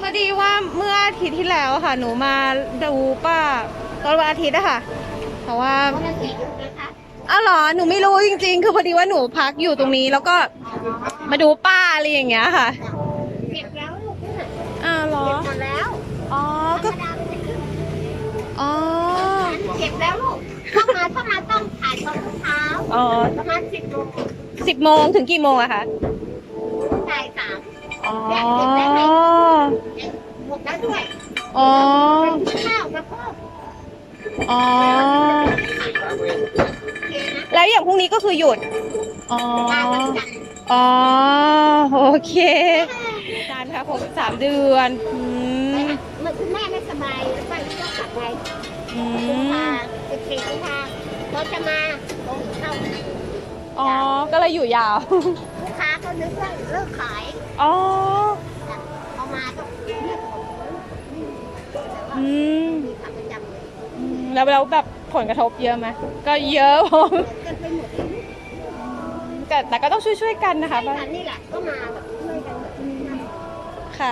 พอดีว่าเมื่ออาทิตย์ที่แล้วอะค่ะ หนูมาดูป้าตอนวันอาทิตย์อะค่ะเพราะว่าวันละสี่ยุคนะคะอ้าวเหรอหนูไม่รู้จริง ๆ คือพอดีว่าหนูพักอยู่ตรงนี้ แล้วก็มาดูป้าอะไรอย่างเงี้ยค่ะเก็บแล้วลูกเนี่ยอ้าวเหรอเก็บหมดแล้วอ๋อธรก็รมดาเป็นครึ่งอ๋อเก็บแล้วลูกเข้ามาเข้ามาต้องถ่ายตอนเช้าอ๋อประมาณสิบโมงสิบโมงถึงกี่โมงอะคะถ่ายสามอ๋อหม ดแล้วด้วยอ๋อ ข้าวมาพ่ออ๋อโอเคนะแล้วอย่างพรุ่งนี้ก็คือหยุด อ๋อมาวันจันทร์อ๋อ โอเคการค่ะผมสามเดือนอืมเมื่อคุณแม่ไม่สบายแล้วก็ต้องกลับไปอืกุมมภาสิบสี่กุมภาเราจะมาตรงเข้าอ๋อ ก็เลยอยู่ยาว ลูกค้าเขานึกว่าเลิกขาย อ๋อ อืมแล้วแล้วแบบผลกระทบเยอะไหมก็เยอะผรันแต่แต่ก็ต้องช่วยๆกันนะคะบ้านนี่แหละก็มาแบบช่วยกันค่ะ